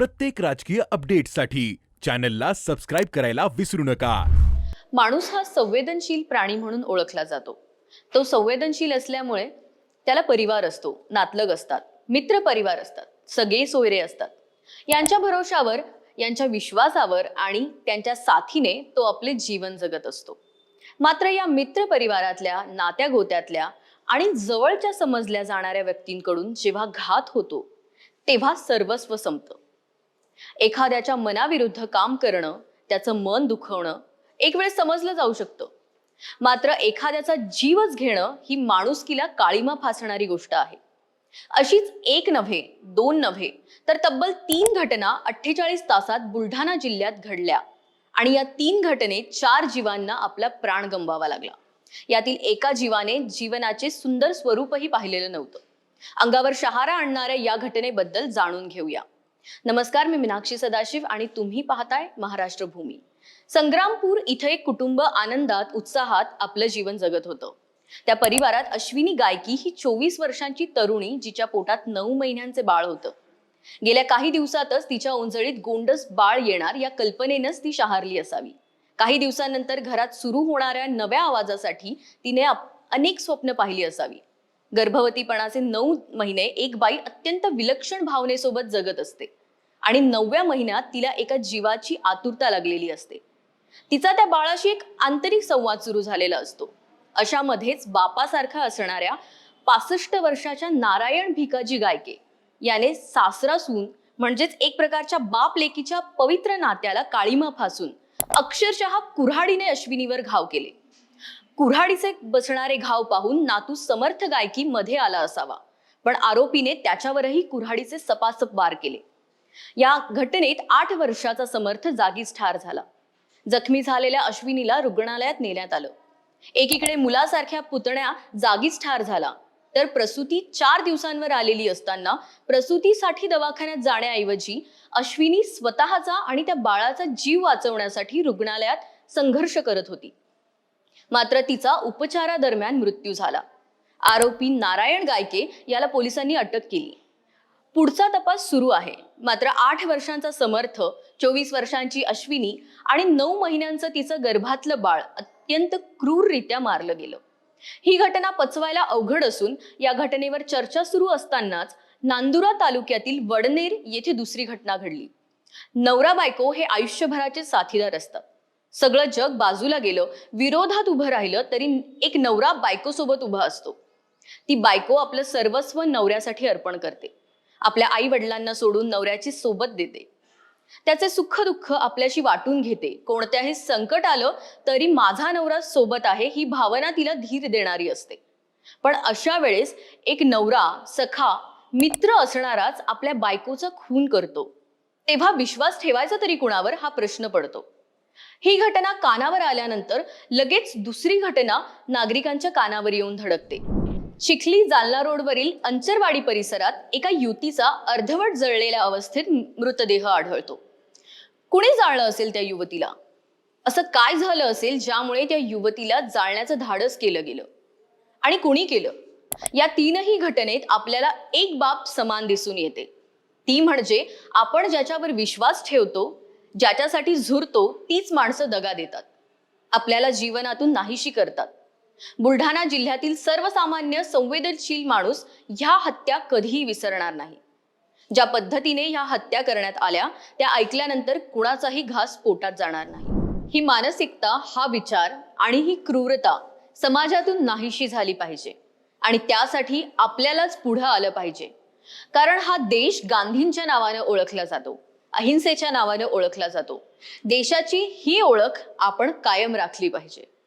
प्रत्येक राजकीय अपडेटसाठी चॅनलला सबस्क्राईब करायला विसरू नका. माणूस हा संवेदनशील प्राणी म्हणून ओळखला जातो. तो संवेदनशील असल्यामुळे त्याला परिवार असतो नातलग असतात मित्र परिवार असतात सगळे सोयरे असतात. यांच्या भरोशावर यांच्या विश्वासावर आणि त्यांच्या साथीने तो आपले जीवन जगत असतो. मात्र या मित्र परिवारातल्या नात्या गोत्यातल्या आणि जवळच्या समजल्या जाणाऱ्या व्यक्तींकडून जेव्हा घात होतो तेव्हा सर्वस्व संपतं. एखाद्याच्या मनाविरुद्ध काम करणं त्याचं मन दुखवणं एक वेळ समजलं जाऊ शकतं. मात्र एखाद्याचा जीवच घेणं ही माणुसकीला काळीमा फासणारी गोष्ट आहे. अशीच एक नव्हे दोन नव्हे तर तब्बल तीन घटना अठ्ठेचाळीस तासात बुलढाणा जिल्ह्यात घडल्या आणि या तीन घटनेत चार जीवांना आपला प्राण गमवावा लागला. यातील एका जीवाने जीवनाचे सुंदर स्वरूपही पाहिलेलं नव्हतं. अंगावर शहारा आणणाऱ्या या घटनेबद्दल जाणून घेऊया. नमस्कार मी मीनाक्षी सदाशिव आणि तुम्ही पाहताय महाराष्ट्र भूमी संग्रामपूर इथं एक कुटुंब आनंदात उत्साहात आपलं जीवन जगत होतं. त्या परिवारात अश्विनी गायकी ही चोवीस वर्षांची तरुणी जिच्या पोटात नऊ महिन्यांचे बाळ होतं. गेल्या काही दिवसातच तिच्या ओंजळीत गोंडस बाळ येणार या कल्पनेनंच ती शहारली असावी. काही दिवसानंतर घरात सुरू होणाऱ्या नव्या आवाजासाठी तिने अनेक स्वप्न पाहिली असावी. गर्भवतीपणाचे नऊ महिने एक बाई अत्यंत विलक्षण भावनेसोबत जगत असते. आणि नवव्या महिन्यात तिला एका जीवाची आतुरता लागलेली असते. तिचा त्या बाळाशी एक आंतरिक संवाद सुरू झालेला असतो. अशामध्येच बापासारखा असणाऱ्या पासष्ट वर्षाच्या नारायण भिकाजी गायके याने सासरा सून म्हणजेच एक प्रकारच्या बाप लेकीच्या पवित्र नात्याला काळीमा फासून अक्षरशः कुऱ्हाडीने अश्विनीवर घाव केले. कुऱ्हाडीचे बसणारे घाव पाहून नातू समर्थ गायकी मध्ये आला असावा. पण आरोपीने त्याच्यावरही कुऱ्हाडीचे सपासप वार केले. या घटनेत आठ वर्षाचा समर्थ जागीच ठार झाला. जखमी झालेल्या अश्विनीला रुग्णालयात नेण्यात आलं. एकीकडे मुलासारख्या पुतण्या जागीच ठार झाला. तर प्रसूती चार दिवसांवर आलेली असताना प्रसूतीसाठी दवाखान्यात जाण्याऐवजी अश्विनी स्वतःचा आणि त्या बाळाचा जीव वाचवण्यासाठी रुग्णालयात संघर्ष करत होती. मात्र तिचा उपचारादरम्यान मृत्यू झाला. आरोपी नारायण गायके याला पोलिसांनी अटक केली. पुढचा तपास सुरू आहे. मात्र आठ वर्षांचा समर्थ चोवीस वर्षांची अश्विनी आणि नऊ महिन्यांचं तिचं गर्भातलं बाळ अत्यंत क्रूररित्या मारलं गेलं. ही घटना पचवायला अवघड असून या घटनेवर चर्चा सुरू असतानाच नांदुरा तालुक्यातील वडनेर येथे दुसरी घटना घडली. नवरा बायको हे आयुष्यभराचे साथीदार असतात. सगळं जग बाजूला गेलं विरोधात उभं राहिलं तरी एक नवरा बायकोसोबत उभा असतो. ती बायको आपलं सर्वस्व नवऱ्यासाठी अर्पण करते. आपल्या आई वडिलांना सोडून नवऱ्याची सोबत देते. त्याचे सुख दुःख आपल्याशी वाटून घेते. कोणत्याही संकट आलं तरी माझा नवरा सोबत आहे ही भावना तिला धीर देणारी असते. पण अशा वेळेस एक नवरा सखा मित्र असणाराच आपल्या बायकोचा खून करतो. तेव्हा विश्वास ठेवायचा तरी कुणावर हा प्रश्न पडतो. ही घटना कानावर आल्यानंतर लगेच दुसरी घटना नागरिकांच्या कानावर येऊन धडकते. चिखली जालना रोडवरील अंचरवाडी परिसरात एका युवतीचा अर्धवट जळलेल्या अवस्थेत मृतदेह आढळतो. कुणी जाळलं असेल त्या युवतीला? असं काय झालं असेल ज्यामुळे त्या युवतीला जाळण्याचं धाडस केलं गेलं? आणि कुणी केलं? या तीनही घटनेत आपल्याला एक बाब समान दिसून येते. ती म्हणजे आपण ज्याच्यावर विश्वास ठेवतो ज्याच्यासाठी झुरतो तीच माणसं दगा देतात. आपल्याला जीवनातून नाहीशी करतात. बुलढाणा जिल्ह्यातील सर्वसामान्य संवेदनशील माणूस ह्या हत्या कधीही विसरणार नाही. ज्या पद्धतीने ह्या हत्या करण्यात आल्या त्या ऐकल्यानंतर कुणाचाही घास पोटात जाणार नाही. ही मानसिकता हा विचार आणि ही क्रूरता समाजातून नाहीशी झाली पाहिजे आणि त्यासाठी आपल्यालाच पुढं आलं पाहिजे. कारण हा देश गांधींच्या नावानं ओळखला जातो. अहिंसेच्या नावाने ओळखला जातो. देशाची ही ओळख आपण कायम राखली पाहिजे.